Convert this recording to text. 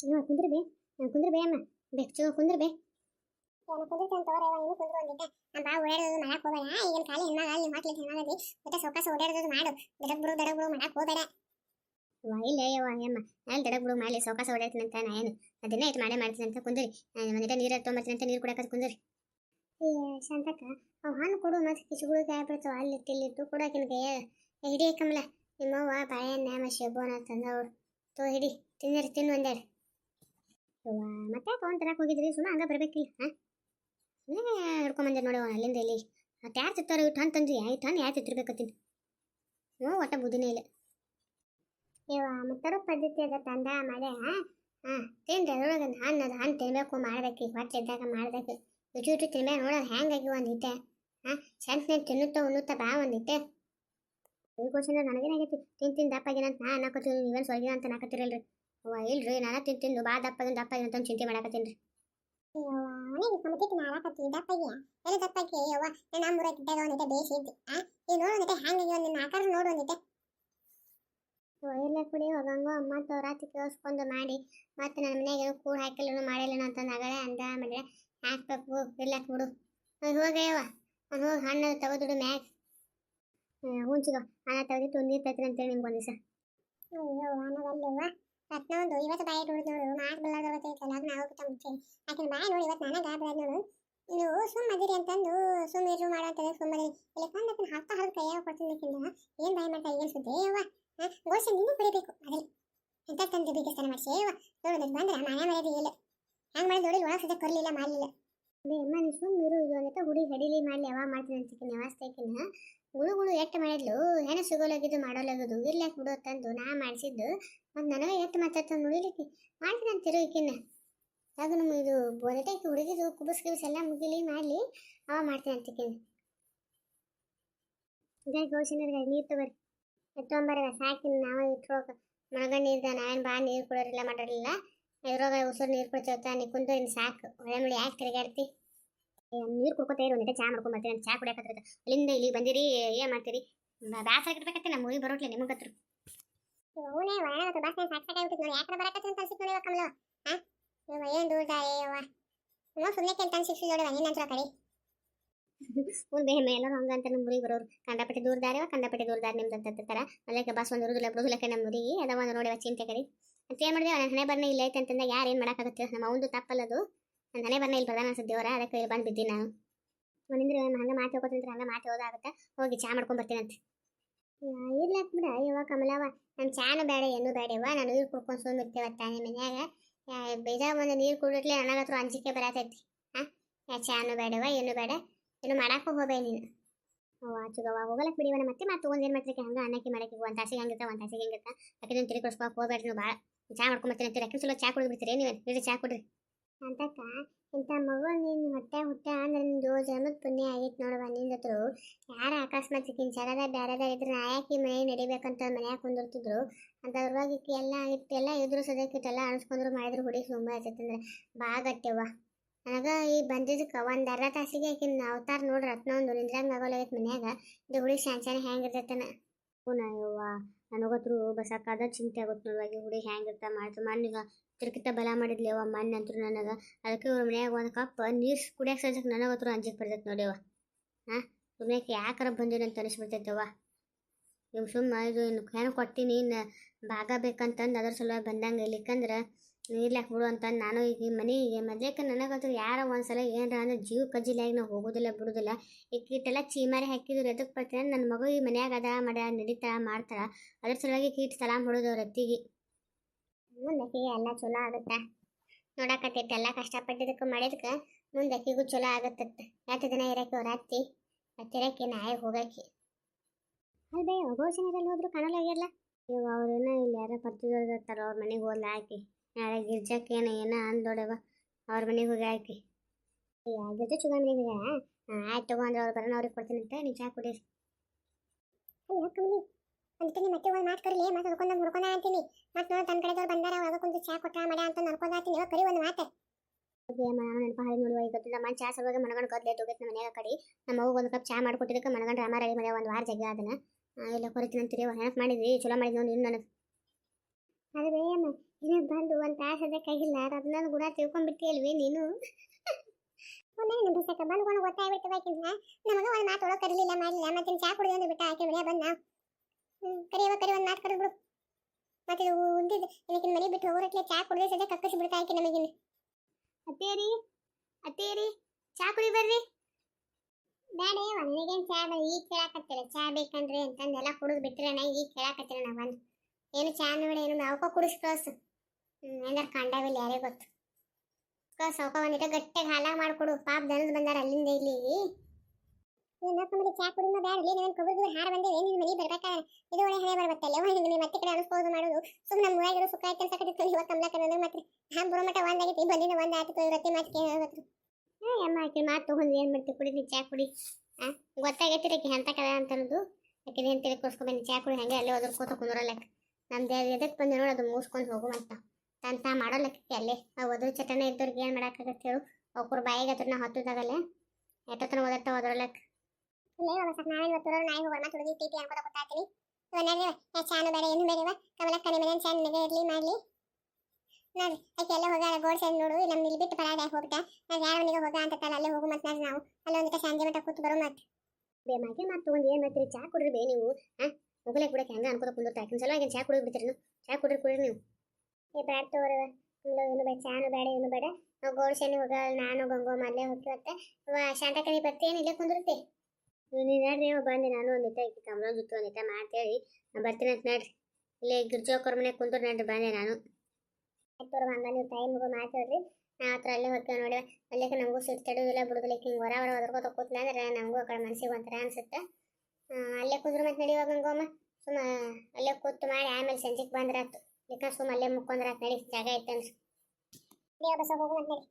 ಇವ ಕುಂದ್ರ ಬೇ ಕುಂದ್ರ ಬೇ ಅಮ್ಮ ಬೆಚ್ಚು ಕುಂದ್ರ ಬೇ ಏನು ಕುಂದಿರ್ತಾನೆ ತಗೋರೆ ಇನ್ನು ಕುಂದ್ರು ಒಂದಿದ್ದೆ ನಾ ಬಾ ಓಡಾಡೋದು ಮಾಡಕ್ ಹೋಗಬೇಡ. ಈಗಿನ ಖಾಲಿ ಹೆಣ್ಮಗ ಅಲ್ಲಿ ಮಕ್ಳು ಹೆಣ್ಣಾಗದಿ ಮತ್ತೆ ಸೊಕಾಸ ಓಡಾಡೋದು ಮಾಡು. ದಡಕ್ ಬಿಡು ದಡಕ್ ಬಿಡು ಮಾಡಕ್ ಹೋಗಬೇಡ. ಇಲ್ಲ ಯವ್ವ ಅಲ್ಲಿ ದಡಕ್ ಬಿಡು ಮಾಡಲಿ ಸೌಕಾಸ ಹೊಡ್ಯಾತೀನಿ ಅಂತ ನಾ ಏನು ಅದನ್ನ ಇಟ್ಟು ಮಾಡೇ ಮಾಡ್ತೀನಿ ಅಂತ ಕುಂದ್ರಿ. ನಾನು ಒಂದಿಟ ನೀರು ತೊಗೊಂಬರ್ತೀನಿ ಅಂತ ನೀರು ಕುಡಿಯಕ್ಕೆ ಕುಂದ್ರಿ. ಈ ಶಾಂತಕ್ಕ ಅವ್ ಹಣ್ಣು ಕೊಡು ಮತ್ತೆ ಕಿಸುಗಳು ಕಾಯಿ ಬಿಡ್ತಾವ ಅಲ್ಲಿ ಇಟ್ಟಿಲ್ಲಿಟ್ಟು ಕೊಡಾಕಿನ ಕೈಯ ಹಿಡಿ ಕಮಲ. ನಿಮ್ಮವ್ವ ಬಾಳೆಹಣ್ಣೆ ಮತ್ತು ಶೇಬೋನ ತಂದವ್ರು. ತೋ ಹಿಡಿ ತಿನ್ನರಿ ತಿನ್ನು ಒಂದೆರಡು. ಯವ್ವ ಮತ್ತೆ ತೊಗೊಂಡ್ ತರಕ್ಕೆ ಹೋಗಿದ್ರಿ? ಸುಮ್ಮನೆ ಹಂಗೆ ಬರ್ಬೇಕಿಲ್ಲ ಹಾಂ? ಸುಮ್ಮನೆ ನೋಡಿ ಅವ್ನು ಅಲ್ಲಿಂದ ಇಲ್ಲಿ. ಯಾರು ತಿಂತಾರೋ ಇಟ್ಟು ಟನ್ ತಂದ್ರಿ ಇಟ್ಟು ಟನ್ ಯಾರು ತಿತ್ತಿರ್ಬೇಕತ್ತೀನಿ ಹ್ಞೂ ಒಟ್ಟ ಬುದ್ಧಿನೇ ಇಲ್ಲ. ಇವ ಮತ್ತರು ಪದ್ಧತಿ ಅದ ತಂದ ಮಾಡೆ ಹಾಂ? ತಿನ್ರಿ, ಅದ್ರೊಳಗೆ ಒಂದು ಹಣ್ಣು ಅದು ಹಣ್ಣು ತಿನ್ಬೇಕು, ಮಾಡ್ಬೇಕು ಹೊಟ್ಟೆ ಇದ್ದಾಗ ಮಾಡ್ಬೇಕು. ರುಚಿ ರುಚಿ ತಿನ್ಬೇಕು ನೋಡೋದು ಹೆಂಗಾಗಿ ಒಂದಿಟ್ಟೆ ಹಾಂ? ಸಣ್ಣ ತಿನ್ನುತ್ತಾ, ಉಣ್ಣುತ್ತಾ ಬಾ ಒಂದಿಟ್ಟೆ ಈ ಕ್ವಶನ್ ನನಗೇನಾಗೈತಿ? ತಿನ್ ತಿನ್ ದಪ್ಪಾಗಿನ ಅಂತ ನಾ ಅನ್ನಕತ್ತೀನಿ, ನೀವೇನು ಸ್ವರ್ಗಿನ ಅಂತ ನಾಕತ್ತಿರಲ್ರಿ ಅವ್ವ ಇಲ್ರಿ ನಾನು ತಿಂದು ಬಾ ದಪ್ಪದಿಂದ ದಪ್ಪ ಅಂತ ಚಿಂತೆ ಮಾಡಕತ್ತೀನಿ ರೀ. ಅವನಿಗೆ ಸಮತಿಟ್ಟು ನಾಳಕತ್ತಿ ದಪ್ಪಗಿಯ ಎಲ್ಲ ಯವ್ವ ನಾನು ನಮ್ಮೂರ ಇದ್ದಾಗ ಒಂದಿಟ ಬೇಯಿಸಿದ್ದೆ ಆ? ಈಗ ನೋಡು ಒಂದಿಟ ಹ್ಯಾಂಗಾಗಿ ಒಂದು ಆಕಾರ ನೋಡು ಒಂದಿಟ ಎಲ್ಲ ಕುಡಿ ಹೋಗಂಗೋ ಅಮ್ಮ ಕೇಳಿಸ್ಕೊಂಡು ಮಾಡಿ ಮತ್ತೆ ನನ್ನ ಮನೆಗೆ ಕೂಡ ಹಾಕಿಲ್ಲ ಮಾಡಿಲ್ಲ ಅಂತ ನಗಳೆ ಅಂದ ಮಾಡಿದ್ರೆ ಹಾಕ್ಬೇಕು ಇರ್ಲಾಕ್ ಬಿಡು. ಹೋಗಯ್ಯವ ಅವ್ನು ಹೋಗಿ ಹಣ್ಣು ತೆಗೆದುಡು ಮ್ಯಾಗ್. ಹುಂಚಿಗೋ ಹಣ ತೆಗೆದಿಟ್ಟು ನೀರು ತೈತೀನಿ ಅಂತೇಳಿ ನಿಮ್ಗೆ ಒಂದು ದಿವಸ. ಅಯ್ಯೋ ನಾವಲ್ಲವ್ವ ರತ್ನ ಒಂದು ಇವತ್ತು ಬಾಯಿ ನೋಡಿದ್ ನೋಡು, ಮಾತು ಬೆಲ್ಲ ಗೊತ್ತೈತಲ್ಲ ಅದು ನಾವು ಮುಂಚೆ ಯಾಕಂದ್ರೆ ಬಾಯಿ ನೋಡಿ ಇವತ್ತು ನನಗೆ ಗಾಬರಿ ನೋಡು. ನೀವು ಸುಮ್ಮ ಅದಿರಿ ಅಂತಂದು ಸುಮ್ಮ ಇರು, ಮಾಡೋ ಅಂತಂದ್ರೆ ಸುಮ್ಮ ಅದಿರಿ ಇಲ್ಲಿ ಕಂಡು ಅದನ್ನ ಹತ್ತ ಹರಿದು ಕೈಯಾಗ ಕೊಡ್ತೀನಿ ಏನು ಬಾಯಿ ಮಾಡ್ತಾ ಏನು ಸುದ್ದಿ ಯವ್ವ ಗೋಷನ್ ನಿನ್ನ ಕುಡಿಬೇಕು ಅದೇ ಅಂತ ತಂದು ಬಿಗಿಸ್ತಾನೆ ಮಾಡಿಸಿ ಯವ್ವ ನೋಡು ಬಂದ್ರೆ ಮನೆ ಮರ್ಯಾದೆ ಇಲ್ಲ. ಹಂಗೆ ಮಾಡಿ ನೋಡಿ ಒಳಗೆ ಸದ್ಯ ಕೊರಲಿಲ್ಲ, ಮಾಡಲಿಲ್ಲ. ಬೇ, ಅಮ್ಮ ನೀವು ಇದು ಅಂತ ಹುಡಿ ಹಡಿಲಿ ಮಾಡಲಿ ಯಾವ ಮಾಡ್ತೀನಿ ಅಂತಿದ್ದೀನಿ ವ್ಯವಸ್ಥೆಕಿನ್ನ ಗುಳು ಗುಳು ಎಟ್ಟು ಮಾಡಿದ್ಲು? ಹೆಣ ಸಿಗೋಲಾಗಿದ್ದು ಮಾಡೋಲಾಗದು ಇರ್ಲಾಕ್ ಬಿಡು ತಂದು ನಾ ಮಾಡಿಸಿದ್ದು. ಮತ್ತು ನನಗೆ ಎಟ್ಟು ಮಾತಾಡ್ತಾನೆ ನೋಡಿಲಿಕ್ಕೆ ಮಾಡ್ತೀನಿ ಅಂತಿರು ಈಕಿನ್ನ. ಆಗ ನಮ್ಮ ಇದು ಬೋದಟಕ್ಕೆ ಹುಡುಗಿದು ಕುಬಸ್ ಗಿಬಸ್ ಎಲ್ಲ ಮುಗಿಲಿ, ಮಾಡಲಿ ಅವ ಮಾಡ್ತೀನಿ ಅಂತಿಕಿನ ಇದೇ ಗೌಶನರ್ಗೆ ನೀರು ತಗೋರಿ. ಎತ್ತೊಂಬರ್ಗ ಸಾಕಿನ ನಾವು ಇಟ್ರೋಕ ಮನಗಂಡು ನೀರ್ದ, ನಾವೇನು ಬಾ ನೀರು ಕೊಡೋರಿಲ್ಲ ಮಾಡೋರಿಲ್ಲ ಇದ್ರಾಗ ಉಸಿರು ನೀರು ಕುಡಿತೇವತ್ತ ನೀ ಕುಂದು ಇನ್ನು ಸಾಕು. ಒಳ್ಳೆ ಮಳೆ ಯಾಕೆ ತಿರುಗಾಡ್ತಿ? ನೀರು ಕುಡ್ಕೊತಾ ಇರೋ ಒಂದಿಟ ಚಾ ಮಾಡ್ಕೊಂಡು ಬರ್ತೀನಿ ಅಂತ ಚಾ ಕುಡಿಯಕತ್ರ ಅಲ್ಲಿಂದ ಇಲ್ಲಿ ಬಂದಿರಿ ಏನು ಮಾಡ್ತೀರಿ? ಬ್ಯಾಸ ಆಗಿರ್ಬೇಕತ್ತೆ ನಮ್ಮ ಊರಿಗೆ ಬರೋಟ್ಲೆ ನಿಮಗೆ ಹತ್ರ. ಅವನೇ ಒಳಗಡೆ ಬಸ್ ಸಾಕ್ ಸಾಕಾಗ್ಬಿಟ್ಟಿದ್ ನೋಡಿ ಯಾಕೆ ಬರಕತ್ತೆ ಅಂತ ಅನ್ಸಿತ್ತು ನೋಡಿ ಕಮಲ. ಹಾಂ ಏನು ದೂರ ಯವ್ವ? ನಾವು ಸುಮ್ಮನೆ ಕೆಂತ ಅನ್ಸಿಸಿ ನೋಡುವ ನಿನ್ನಂತ್ರ ಕಡೆ ಒಂದು ಬೇಹಮೆ ಎಲ್ಲರೂ ಹಂಗ ಅಂತ ನಮ್ಮ ಊರಿಗೆ ಬರೋರು. ಕಂಡಪಟ್ಟೆ ದೂರದಾರಿವ ಕಂಡಪಟ್ಟೆ ದೂರದಾರಿ ನಿಮ್ದು ಅಂತ ಅಂತಾರ ಅದಕ್ಕೆ ಬಸ್ ಒಂದು ಇರುದಿಲ್ಲ ಬರುದಿಲ್ಲಕ್ಕೆ ನಮ್ಮ ಊರಿಗೆ. ಅದ ಒಂದು ನೋಡಿ ಚಿಂತೆ ಕರಿ. ಅಂತ ಏನು ಮಾಡಿದೆ? ನನ್ನ ಹಣೆ ಬರ್ನ ಇಲ್ಲ ಐತೆ ಅಂತಂದ. ಯಾರು ಏನು ಮಾಡೋಕ್ಕಾಗುತ್ತೆ? ನಮ್ಮ ಒಂದು ತಪ್ಪಲ್ಲದು. ನನ್ನ ಹಣೆ ಬರ್ನ ಇಲ್ಲಿ ಪ್ರಧಾನ ಅನ್ಸುತ್ತೇವ್ರ ಅದಕ್ಕೆ ಇಲ್ಲಿ ಬಂದು ಬಿದ್ದೀನಿ ನಾನು. ಮನಿಂದ್ರೆ ಹಂಗೆ ಮಾತು ಹೋಗೋದಂದ್ರೆ ಹಂಗೆ ಮಾತು ಹೋದಾಗುತ್ತೆ ಹೋಗಿ ಚಾ ಮಾಡ್ಕೊಂಡ್ ಬರ್ತೀನಿ ಅಂತ. ಇರ್ಲಾಕ್ ಬಿಡ. ಇವ ಕಮಲವ ನಾನು ಚಾನು ಬೇಡ ಏನು ಬೇಡವ ನಾನು ನೀರು ಕುಡ್ಕೊಂಡು ಸುಮ್ಮಿರ್ತೇವತ್ತ ನಿಮ್ಮ ಮನ್ಯಾಗ. ಬೇಜ ಒಂದು ನೀರು ಕುಡಿಟ್ಲೆ ನನಗೆ ಅಂಜಿಕೆ ಬರತೈತಿ. ಹಾಂ ಚಾನು ಬೇಡವ ಏನು ಬೇಡ. ಏನು ಮಾಡಕ್ಕೂ ಹೋಗ್ಬೇಡ ನೀನು. ಓ ಚುಗವ್ವ ಹೋಗಲಕ್ ಬಿಡಿವನ ಮತ್ತೆ ಮತ್ತೆ ತೊಗೊಂಡು ಏನು ಹಂಗ ಅನ್ನಕ್ಕೆ ಮಾಡಕ್ಕೆ ಒಂದು ತಾಸಿಗೆ ಹಂಗಿರ್ತ ಒಂದು ತಾಸಿಗೆ ಹೆಂಗಿರ್ತ ಅಕ್ಕಿನ ತಿಳಿ ಕೊಡ್ಸ್ಕೊಳಕ್ ಹೋಗ್ಬೇಡ್ರಿ ನೀವು ಚಾ ಮಾಡ್ಕೊಂಬರ್ತೀನಿ ಅಂತೀರ? ಅಕ್ಕಿ ಸಲ ಚಾ ಕುಡಿದು ಬಿಡ್ತೀರಿ? ನೀವು ಚಾ ಕೊಡ್ರಿ. ಅಂತಕ್ಕ ಇಂಥ ಮಗು ನಿನ್ನ ಹೊಟ್ಟೆ ಹುಟ್ಟ ಅಂದ್ರೆ ನಿಂದು ಜನ್ಮದ ಪುಣ್ಯ ಆಗೈತೆ ನೋಡುವ ನಿಂದತ್ರು ಯಾರ ಅಕಸ್ಮಾತ್ ಇಕ್ಕಿನ ಚರದ ಬ್ಯಾರದ ಇದ್ರೆ ನಾಯಕಿ ಮನೆ ನಡಿಬೇಕಂತ ಮನ್ಯಾಗ ಕುಂದಿರ್ತಿದ್ರು? ಅಂತ ಅದ್ರವಾಗಿ ಎಲ್ಲ ಆಗಿತ್ತು ಎಲ್ಲ ಇದ್ರು ಸದಕ್ಕಿಟ್ಟೆಲ್ಲ ಅನ್ಸ್ಕೊಂಡ್ರು ಮಾಡಿದ್ರು ಹುಡುಗಿ ಸುಮ್ಮ ಆಯ್ತಂದ್ರೆ ಬಾ ಗಟ್ಟೆವ್ವ. ನನಗ ಈ ಬಂದಿದ್ದಕ್ಕೆ ಒಂದು ಅರ್ಧ ತಾಸಿಗೆ ಆಕಿನ ಅವತಾರ ನೋಡ್ರಿ ರತ್ನ ಒಂದು ನಿಂದ್ರಂಗೆ ಆಗೋಲಾಗೈತೆ ಮನ್ಯಾಗ. ಇದು ಹುಡುಗಿ ಶಾಂಚಾನೆ ಹೆಂಗಿರ್ತೈತನ ಯವ್ವ ನನಗತ್ರು ಬಸಕ್ಕಾದ ಚಿಂತೆ ಆಗುತ್ತೆ ನೋಡುವಾಗ ಹುಡುಗಿ ಹೆಂಗಿರ್ತ ಮಾಡ್ತು. ಮಣ್ಣೀಗ ತಿರ್ಕಿತ ಬಲ ಮಾಡಿದ್ಲಿ ಅವ ಮಣ್ಣು ಅಂತೂ ನನಗೆ. ಅದಕ್ಕೆ ಇವ್ರ ಮನ್ಯಾಗ ಒಂದು ಕಪ್ ನೀರು ಕುಡಿಯಕ್ಕೆ ಸಜ್ಜಕ್ಕೆ ನನಗತ್ರ ಅಂಜಿಕೆ ಬರ್ತೈತೆ ನೋಡ್ಯವ ಹಾಂ ಸುಮ್ಮನೆ ಯಾಕಾರ ಬಂದಿನ ಅಂತ ಅನಿಸ್ಬಿಡ್ತೈತವ ಇವ್ ಸುಮ್ಮ ಇದು ಇನ್ನು ಏನು ಕೊಟ್ಟಿನಿ ಇನ್ನು ಭಾಗ ಬೇಕಂತಂದು ಅದ್ರ ಸಲುವಾಗಿ ಬಂದಂಗೆ ಇಲ್ಲಿಕ್ಕಂದ್ರೆ ನೀರ್ಲಾಕ್ ಬಿಡು ಅಂತ ನಾನು ಈಗ ಮನೆಗೆ ಮೊದ್ಲೇಕ ನನಗಂತೂ ಯಾರ ಒಂದ್ಸಲ ಏನರ ಅಂದ್ರೆ ಜೀವ ಕಜ್ಜಿಲಾಗಿ ನಾವು ಹೋಗೋದಿಲ್ಲ, ಬಿಡೋದಿಲ್ಲ. ಈಗ ಕೀಟೆಲ್ಲ ಚೀಮಾರಿ ಹಾಕಿದ್ರು ಎದಕ್ಕೆ ಬರ್ತೀನಿ ನನ್ನ ಮಗು ಈ ಮನ್ಯಾಗ ಅದ, ಮಾಡ್ಯ, ನಡೀತಾ, ಮಾಡ್ತಾರ. ಅದ್ರ ಸಲುವಾಗಿ ಕೀಟ್ ಸಲಾಮ್ ಹೊಡೋದು ಅವ್ರ ಅತ್ತಿಗೆ. ಮುಂದಕ್ಕೆ ಎಲ್ಲ ಚಲೋ ಆಗುತ್ತೆ. ನೋಡಕತ್ತೈತೆ, ಎಲ್ಲ ಕಷ್ಟಪಟ್ಟಿದ್ದಕ್ಕೆ ಮಾಡಿದಕ್ಕೆ ಮುಂದಕ್ಕಿಗೂ ಚಲೋ ಆಗುತ್ತೆ ಯಾಕೆ ದಿನ ಇರಕ್ಕೆ ಅವ್ರ ಅತ್ತಿ? ಹತ್ತಿರಕ್ಕೆ ನಾಯಿ ಹೋಗಕ್ಕೆ ಅಲ್ಬೇ ಘೋಷಣೆದಲ್ಲಿ ಹೋದ್ರು ಕಾಣಲಾಗಿರಲ್ಲ ಇವಾಗ ಅವ್ರನ್ನ ಇಲ್ಲಿ ಯಾರೋ ಪರಿಚಯದವ್ರು ಅವ್ರ ಮನೆಗೆ ಹಾಕಿ ನಾಳೆ ಗಿರ್ಜಕ್ಕೆ ಏನ ಅಂದೋಡವ, ಅವ್ರ ಮನೆಗೆ ಹೋಗಿ ಹಾಕಿ ಗಿರ್ಜ ಚುಗ ಮನೆಗೆ ಹೋಗ್ಯಾರ ಆಯ್ತು ತಗೊಂಡ್ರೆ ಅವ್ರು ಬರೋಣ ಅವ್ರಿಗೆ ಕೊಡ್ತೀನಿ ಅಂತ ನೀವು ಚಾ ಕುಡಿ ಅಯ್ಯೋ ಕಮಲಿ ಅದಕ್ಕೆ ಮತ್ತೆ ಒಂದು ಮಾತು ಕರೀಲಿ ಮತ್ತೆ ಅದಕ್ಕೊಂದು ಹುಡ್ಕೊಂಡ ಅಂತೀನಿ. ಮತ್ತೆ ನೋಡಿ ತನ್ನ ಕಡೆದವ್ರು ಬಂದಾರ ಒಳಗೆ ಕುಂತು ಚಾ ಕೊಟ್ಟ ಮಾಡ ಅಂತ ಅನ್ಕೊಂಡ ಅಂತೀನಿ ಕರಿ ಒಂದು ಮಾತೆ. ನೆನಪ ಹಾಳಿ ನೋಡಿ ಈಗ ಗೊತ್ತಿಲ್ಲ. ಮನೆ ಚಾ ಸಲುವಾಗಿ ಮನಗಂಡು ಕದ್ಲೆ ಹೋಗೈತೆ ನಮ್ಮ ಮನ್ಯಾಗ ಕಡಿ. ನಮ್ಮ ಅವ್ಗ ಒಂದು ಕಪ್ ಚಾ ಮಾಡಿಕೊಟ್ಟಿದ್ದಕ್ಕೆ ಮನಗಂಡು ರಾಮ ಮನೆ ಒಂದು ವಾರ ಜಗ್ಗ ಅದನ್ನ ಎಲ್ಲ ಕೊರಿತೀನಿ ಅಂತೀರಿ ನೆನಪು ಮಾಡಿದ್ರಿ, ಚಲೋ ಮಾಡಿದ್ವಿ ನೋಡಿ ನನಗೆ. ಅದು ಬೇಯಮ್ಮ ಇನ್ನೂ ಬಂದು ಒಂದು ತಾಸು ಅದಕ್ಕಾಗಿಲ್ಲ ಅದನ್ನ ಗುಣ ತಿಳ್ಕೊಂಡ್ಬಿಟ್ಟಿಯಲ್ವೇ ನೀನು ಒಂದೇನು ಬಸಕ್ಕ ಬಂದ್ಕೊಂಡು ಗೊತ್ತಾಗ್ಬಿಟ್ಟು ಬಾಕಿಂದ ನಮಗೆ ಒಂದು ಮಾತು ಒಳಗೆ ಕರೀಲಿಲ್ಲ, ಮಾಡಲಿಲ್ಲ ಮತ್ತೆ ಚಾ ಕುಡಿದು ಅಂದ್ರೆ ಬಿಟ್ಟು ಆಕೆ ಮನೆ ಬಂದ ಕರಿಯವ ಕರಿ ಒಂದು ಮಾತು ಕರೆದು ಬಿಡು. ಮತ್ತೆ ಇದು ಉಂಡಿದ್ದು ಏನಕ್ಕೆ ಮನೆ ಬಿಟ್ಟು ಹೋಗೋರಕ್ಕೆ ಚಾ ಕುಡಿದ್ರೆ ಸದ್ಯ ಕಕ್ಕಸಿ ಬಿಡ್ತಾ ಆಕೆ ನಮಗಿನ. ಅತ್ತೇರಿ ಅತ್ತೇರಿ, ಚಾ ಕುಡಿ ಬರ್ರಿ. ಬೇಡ ನನಗೇನು ಚಾ ಬೇಡ ಈಗ ಕೇಳಾಕತ್ತಿಲ್ಲ, ಚಾ ಬೇಕಂದ್ರೆ ಅಂತಂದೆಲ್ಲ ಕುಡಿದು ಬಿಟ್ರೆ ನಾ ಈಗ ಕೇಳಾಕತ್ತಿಲ್ಲ ನಾ ಬಂದು. ಏನು ಚಾ ನೋಡಿ, ಏನು ಅವಕ ಕುಡಿಸ್ ಕಳ್ಸು ಏನಾರು ಕಂಡಾವಿಲ್ಲ ಯಾರೇ ಗೊತ್ತು. ಕಳ್ಸು ಅವಕ ಒಂದಿಟ ಗಟ್ಟಿಗೆ ಹಾಲ ಮಾಡ್ಕೊಡು. ಪಾಪ ದನದ ಬಂದಾರ ಅಲ್ಲಿಂದ ಇಲ್ಲಿ. ಚಾ ಕುಡಿಮ ಬೇಡ ಇಲ್ಲಿ ನಾನು ಕೊಬ್ಬರಿ ಹಾರ ಬಂದೆ ಏನು ಮನೆ ಬರ್ಬೇಕಾದ್ರೆ? ಇದು ಒಳ್ಳೆ ಹಣೆ ಬರ್ಬತ್ತಲ್ಲ ನಿಮಗೆ ಮತ್ತೆ ಕಡೆ ಅನಿಸ್ಬೋದು ಮಾಡೋದು. ಸುಮ್ಮನೆ ನಮ್ಮ ಊರಾಗಿರೋ ಸುಖ ಆಯ್ತು ಅಂತ ಕಟ್ಟಿತ್ತು ಇವತ್ತು ಕಮ್ಲಕ್ಕ ನನಗೆ ಮತ್ತೆ ಹಾಂ ಬರೋ ಮಟ್ಟ ಒಂದಾಗೈತಿ ಬಂದಿನ ಒಂದು ಆಯ್ತು ರೊಟ್ಟಿ ಮಾತು ಹೇಳ್ಬೇಕು ಏ, ಅಮ್ಮ ಆಕೆ ಮಾತು ತೊಗೊಂಡು ಏನು ಮಾಡ್ತಿ? ಕುಡಿದ್ವಿ ಚಾ ಕುಡಿ. ಆ, ಗೊತ್ತಾಗೈತಿ ಆಕೆ ಎಂತ ಕದ ಅಂತ ಅನ್ನೋದು ಆಕೆ ಏನು ತಿಳ್ಕೊಸ್ಕೊಂಡ್ ಬಂದು ಚಾ ಕುಡಿ, ಹಂಗೆ ಅಲ್ಲೇ ಕೂತ ಕುಂದ್ರಲ್ಲಕ್ಕ ನಮ್ದು ಎದಕ್ಕೆ ಬಂದು ನೋಡಿ ಅದು ಮೂಸ್ಕೊಂಡು ಹೋಗುವಂತ ತಂತ ಮಾಡೋ ಲೆಕ್ಕಕ್ಕೆ ಅಲ್ಲೇ. ಆ ಒದ್ರ ಚಟನೆ ಇದ್ದವ್ರಿಗೆ ಏನು ಮಾಡೋಕ್ಕಾಗತ್ತೆ ಹೇಳು. ಅವ್ರ ಬಾಯಿಗೆ ಹತ್ರ ನಾ ಹತ್ತದಾಗಲ್ಲ ಎಷ್ಟೊತ್ತನ ಓದತ್ತ ಲೆಕ್ಕ ಇಲ್ಲೇ ಬಾಬಾ ಸರ್ ನಾವೇನು ಇವತ್ತು ನಾಯಿ ಹೋಗೋಣ ಮತ್ತೆ ಹುಡುಗಿ ಟಿಟಿ ಅನ್ಕೋತ ಗೊತ್ತಾಗ್ತೀನಿ ಇವನ್ನಲ್ಲಿ ಯಾ ಚಾನು ಬೇಡ ಏನು ಬೇಡವ ಕಮಲಕ್ಕ ನಿಮ್ಮ ಮನೆ ಚಾನ್ ನಿಮಗೆ ಇರಲಿ ಮಾಡಲಿ. ನೋಡ್ರಿ ಆಕೆ ಎಲ್ಲ ಹೋಗಾಳ ಗೋಡ್ ಸೈಡ್ ನೋಡು. ನಮ್ಮ ಇಲ್ಲಿ ಬಿಟ್ಟು ಪರಾಡ ಹೋಗ್ಬಿಟ್ಟ ನಾವು ಯಾರ ಮನೆಗೆ ಹೋಗ ಅಂತ ಅಲ್ಲೇ ಹೋಗು ಮತ್ತೆ ನಾವು ಅಲ್ಲಿ ಒಂದಿಟ ಸಂಜೆ ಮಟ್ಟ ಕೂತು ಬರೋ ಮತ್ತೆ. ಬೇಮಾಗಿ ಮಾತು ಏನು ಮಾಡ್ತೀರಿ? ಚಾ ಕುಡ್ರಿ ಬೇ ನೀವು ಹಾಂ ಹೋಗ್ಲಕ್ಕೆ ಬಿಡಕ್ಕೆ ಹೆಂಗೆ ಅನ್ಕೋತ ಕುಂದಿರ್ತಾ ಯಾಕೆ ಸಲುವಾಗಿ ಚಾ ಕುಡಿದು ಬಿಡ್ತೀರಿ ಚಾ ಕುಡಿರಿ ಕುಡಿರಿ ನೀವು. ಏ ಬೇಡ ತಗೋರವ ಏನು ಬೇಡ ಚಾನು ಬೇಡ ಏನು ಬೇಡ. ನಾವು ಗೋಡ್ ಸೈಡ್ ಹೋಗ ನಾನು ಗಂಗೋ ಮಲ್ಲೆ ಹೋಗ್ತೀವತ್ತೆ ಶಾಂತಕನಿ ಬರ್ತೀನಿ ಇಲ್ಲೇ ಕುಂದಿರ್ತಿ ನೀನು ನೋಡ್ರಿ ನೀವು ಬಂದು. ನಾನು ಒಂದಿತ ಕಮಲ ಜೊತೆ ಒಂದಿತ ಮಾತೇಳಿ ನಾನು ಬರ್ತೀನಿ ಅಂತ ನೋಡ್ರಿ. ಇಲ್ಲೇ ಗಿರ್ಜೋಕರ ಮನೆ ಕುಂದ್ರು ನೋಡ್ರಿ ಬಂದೆ ನಾನು. ಆಯ್ತು ಹಂಗ ನೀವು ಟೈಮ್ ಮುಗೋ ಮಾತಾಡ್ರಿ ನಾ ಹತ್ರ ಅಲ್ಲೇ ಹೋಗ್ತೇವೆ ನೋಡಿ ಅಲ್ಲೇ ನಮಗೂ ಸಿಟ್ಟು ತಡೆಯೋದಿಲ್ಲ ಬಿಡುದಿಲ್ಲ ಹಿಂಗೆ ಹೊರ ಹೊರ ಒದರ್ಕೋತ ಕೂತ್ಲ ಅಂದ್ರೆ ನಮಗೂ ಆ ಕಡೆ ಮನ್ಸಿಗೆ ಒಂಥರ ಅನ್ಸುತ್ತೆ. ಅಲ್ಲೇ ಕುದ್ರು ಮತ್ತೆ ಗಂಗೋಮ್ಮ ಸುಮ್ಮ ಅಲ್ಲೇ ಕೂತು ಮಾಡಿ ಆಮೇಲೆ ಸಂಜೆಗೆ ಬಂದ್ರಾತು ಯಾಕಂದ್ರೆ ಸುಮ್ಮ ಅಲ್ಲೇ ಮುಕ್ಕೊಂಡ್ರಾತು ನಡಿ, ಜಾಗ ಐತೆ ಅನ್ಸು ಬಸ್ ಹೋಗು ಮತ್ತೆ ನಡಿ.